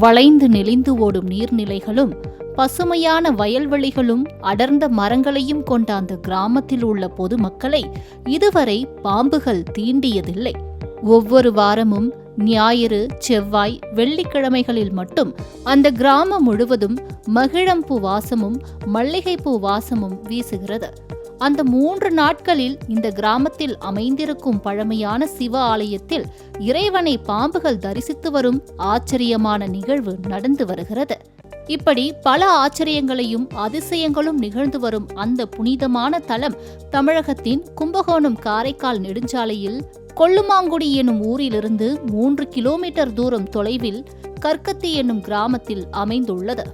வளைந்து நெளிந்து ஓடும் நீர்நிலைகளும் பசுமையான வயல்வெளிகளும் அடர்ந்த மரங்களையும் கொண்ட அந்த கிராமத்தில் உள்ள பொதுமக்களை இதுவரை பாம்புகள் தீண்டியதில்லை. ஒவ்வொரு வாரமும் ஞாயிறு செவ்வாய் வெள்ளிக்கிழமைகளில் மட்டும் அந்த கிராமம் முழுவதும் மகிழம்பூ வாசமும் மல்லிகைப்பூ வாசமும் வீசுகிறது. அந்த மூன்று நாட்களில் இந்த கிராமத்தில் அமைந்திருக்கும் பழமையான சிவ ஆலயத்தில் இறைவனை பாம்புகள் தரிசித்து வரும் ஆச்சரியமான நிகழ்வு நடந்து வருகிறது. இப்படி பல ஆச்சரியங்களையும் அதிசயங்களும் நிகழ்ந்து வரும் அந்த புனிதமான தலம் தமிழகத்தின் கும்பகோணம் காரைக்கால் நெடுஞ்சாலையில் கொள்ளுமாங்குடி எனும் ஊரிலிருந்து மூன்று கிலோமீட்டர் தூரம் தொலைவில் கற்கத்தி என்னும் கிராமத்தில் அமைந்துள்ளது.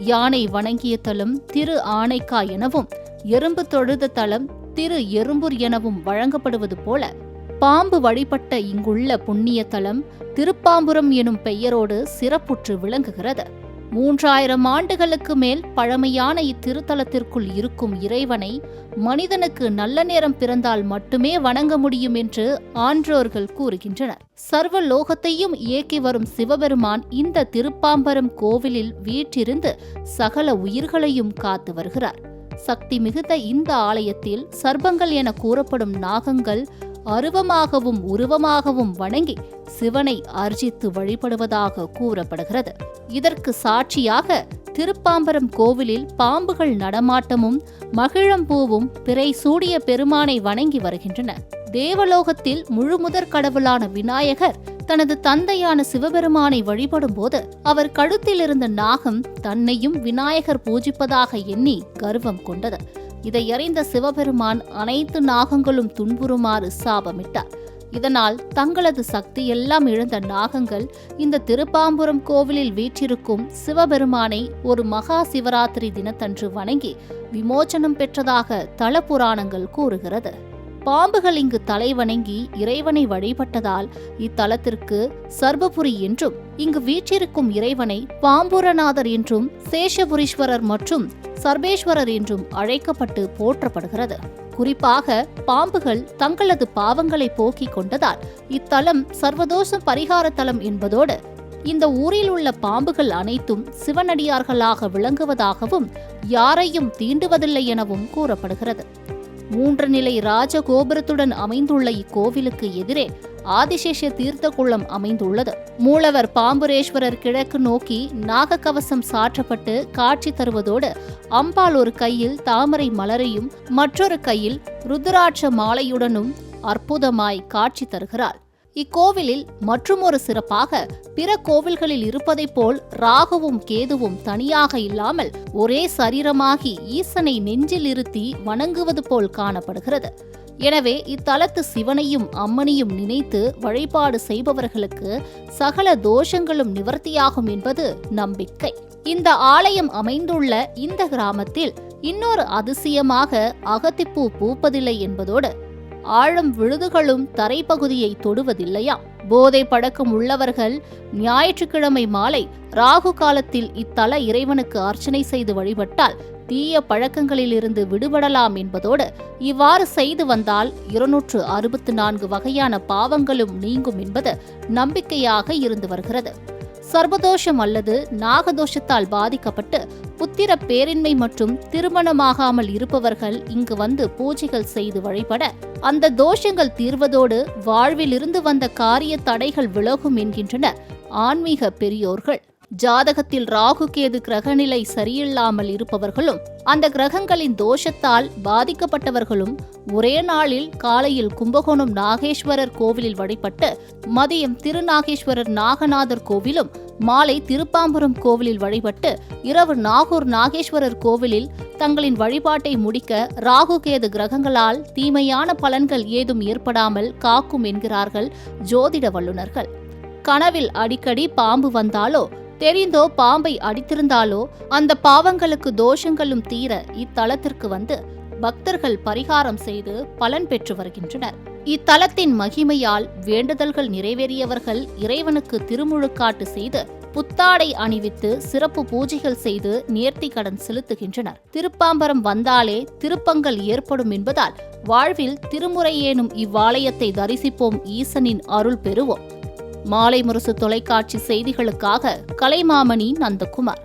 யானை வணங்கிய தலம் திரு ஆனைக்கா எனவும் எறும்பு தொழுத தலம் திரு எறும்பூர் எனவும் வழங்கப்படுவது போல பாம்பு வழிபட்ட இங்குள்ள புண்ணிய தலம் திருப்பாம்புரம் எனும் பெயரோடு சிறப்புற்று விளங்குகிறது. மூன்றாயிரம் ஆண்டுகளுக்கு மேல் பழமையான இத்திருத்தலத்திற்குள் இருக்கும் இறைவனை மனிதனுக்கு நல்ல நேரம் பிறந்தால் மட்டுமே வணங்க முடியும் என்று ஆன்றோர்கள் கூறுகின்றனர். சர்வ லோகத்தையும் இயக்கி வரும் சிவபெருமான் இந்த திருப்பாம்பரம் கோவிலில் வீற்றிருந்து சகல உயிர்களையும் காத்து வருகிறார். சக்தி மிகுந்த இந்த ஆலயத்தில் சர்பங்கள் என கூறப்படும் நாகங்கள் அருவமாகவும் உருவமாகவும் வணங்கி சிவனை அர்ஜித்து வழிபடுவதாக கூறப்படுகிறது. இதற்கு சாட்சியாக திருப்பாம்பரம் கோவிலில் பாம்புகள் நடமாட்டமும் மகிழம்பூவும் பிறை சூடிய பெருமானை வணங்கி வருகின்றன. தேவலோகத்தில் முழுமுதற் கடவுளான விநாயகர் தனது தந்தையான சிவபெருமானை வழிபடும் போது அவர் கழுத்தில் இருந்த நாகம் தன்னையும் விநாயகர் பூஜிப்பதாக எண்ணி கர்வம் கொண்டது. இதை அறிந்த சிவபெருமான் அனைத்து நாகங்களும் துன்புறுமாறு சாபமிட்டார். இதனால் தங்களது சக்தி எல்லாம் இழந்த நாகங்கள் இந்த திருப்பாம்புரம் கோவிலில் வீற்றிருக்கும் சிவபெருமானை ஒரு மகா சிவராத்திரி தினத்தன்று வணங்கி விமோச்சனம் பெற்றதாக தல புராணங்கள் கூறுகிறது. பாம்புகள் இங்கு தலை வணங்கி இறைவனை வழிபட்டதால் இத்தலத்திற்கு சர்வபுரி என்றும் இங்கு வீற்றிருக்கும் இறைவனை பாம்புரநாதர் என்றும் சேஷபுரீஸ்வரர் மற்றும் சர்வேஸ்வரர் என்றும் அழைக்கப்பட்டு போற்றப்படுகிறது. குறிப்பாக பாம்புகள் தங்களது பாவங்களை போக்கிக் கொண்டதால் இத்தலம் சர்வதோஷ பரிகார தலம் என்பதோடு இந்த ஊரில் உள்ள பாம்புகள் அனைத்தும் சிவனடியார்களாக விளங்குவதாகவும் யாரையும் தீண்டுவதில்லை எனவும் கூறப்படுகிறது. மூன்று நிலை ராஜகோபுரத்துடன் அமைந்துள்ள இக்கோவிலுக்கு எதிரே ஆதிசேஷ தீர்த்த குளம் அமைந்துள்ளது. மூலவர் பாம்புரேஸ்வரர் கிழக்கு நோக்கி நாகக்கவசம் சாற்றப்பட்டு காட்சி தருவதோடு அம்பாள் ஒரு கையில் தாமரை மலரையும் மற்றொரு கையில் ருத்ராட்ச மாலையுடனும் அற்புதமாய் காட்சி தருகிறாள். இக்கோவிலில் மற்றுமொரு சிறப்பாக பிற கோவில்களில் இருப்பதைப் போல் ராகுவும் கேதுவும் தனியாக இல்லாமல் ஒரே சரீரமாகி ஈசனை நெஞ்சில் இருத்தி வணங்குவது போல் காணப்படுகிறது. எனவே இத்தலத்து சிவனையும் அம்மனையும் நினைத்து வழிபாடு செய்பவர்களுக்கு சகல தோஷங்களும் நிவர்த்தியாகும் என்பது நம்பிக்கை. இந்த ஆலயம் அமைந்துள்ள இந்த கிராமத்தில் இன்னொரு அதிசயமாக அகத்திப்பூ பூப்பதில்லை என்பதோடு ஆழம் விழுதுகளும் தரைப்பகுதியை தொடுவதில்லையா? போதை பழக்கம் உள்ளவர்கள் ஞாயிற்றுக்கிழமை மாலை ராகு காலத்தில் இத்தல இறைவனுக்கு அர்ச்சனை செய்து வழிபட்டால் தீய பழக்கங்களிலிருந்து விடுபடலாம் என்பதோடு இவ்வாறு செய்து வந்தால் இருநூற்று அறுபத்து நான்கு வகையான பாவங்களும் நீங்கும் என்பது நம்பிக்கையாக இருந்து வருகிறது. சர்வதோஷம் அல்லது நாகதோஷத்தால் பாதிக்கப்பட்டு புத்திர பேரின்மை மற்றும் திருமணமாகாமல் இருப்பவர்கள் இங்கு வந்து பூஜைகள் செய்து வழிபட அந்த தோஷங்கள் தீர்வதோடு வாழ்விலிருந்து வந்த காரிய தடைகள் விலகும் என்கின்றனர் ஆன்மீக பெரியோர்கள். ஜாதகத்தில் ராகு கேது கிரகநிலை சரியில்லாமல் இருப்பவர்களும் அந்த கிரகங்களின் தோஷத்தால் பாதிக்கப்பட்டவர்களும் ஒரே நாளில் காலையில் கும்பகோணம் நாகேஸ்வரர் கோவிலில் வழிபட்டு மதியம் திருநாகேஸ்வரர் நாகநாதர் கோவிலும் மாலை திருப்பாம்புரம் கோவிலில் வழிபட்டு இரவு நாகூர் நாகேஸ்வரர் கோவிலில் தங்களின் வழிபாட்டை முடிக்க ராகு கேது கிரகங்களால் தீமையான பலன்கள் ஏதும் ஏற்படாமல் காக்கும் என்கிறார்கள் ஜோதிட வல்லுநர்கள். கனவில் அடிக்கடி பாம்பு வந்தாலோ தெரிந்தோ பாம்பை அடித்திருந்தாலோ அந்த பாவங்களுக்கு தோஷங்களும் தீர இத்தலத்திற்கு வந்து பக்தர்கள் பரிகாரம் செய்து பலன் பெற்று வருகின்றனர். இத்தலத்தின் மகிமையால் வேண்டுதல்கள் நிறைவேறியவர்கள் இறைவனுக்கு திருமுழுக்காட்டு செய்து புத்தாடை அணிவித்து சிறப்பு பூஜைகள் செய்து நேர்த்தி கடன் செலுத்துகின்றனர். திருப்பாம்பரம் வந்தாலே திருப்பங்கள் ஏற்படும் என்பதால் வாழ்வில் திருமுறையேனும் இவ்வாலயத்தை தரிசிப்போம் ஈசனின் அருள் பெறுவோம். மாலை முரசு தொலைக்காட்சி செய்திகளுக்காக கலைமாமணி நந்தகுமார்.